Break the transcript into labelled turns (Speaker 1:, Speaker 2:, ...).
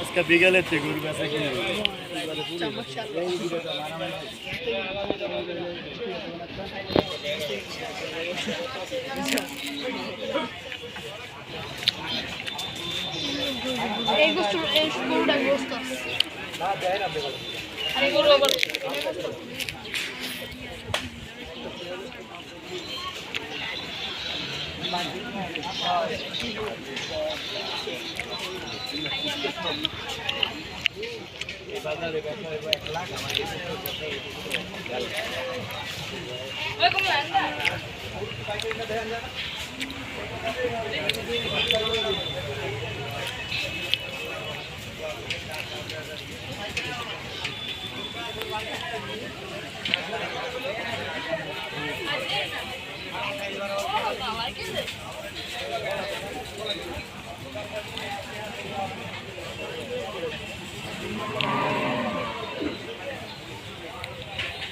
Speaker 1: আজকে বিকেলে গুড় বেচা কিনে
Speaker 2: এই গোস্ত এই গোস্ত আর এই গোস্ত cũng lạnh đó. Thank you. I like it.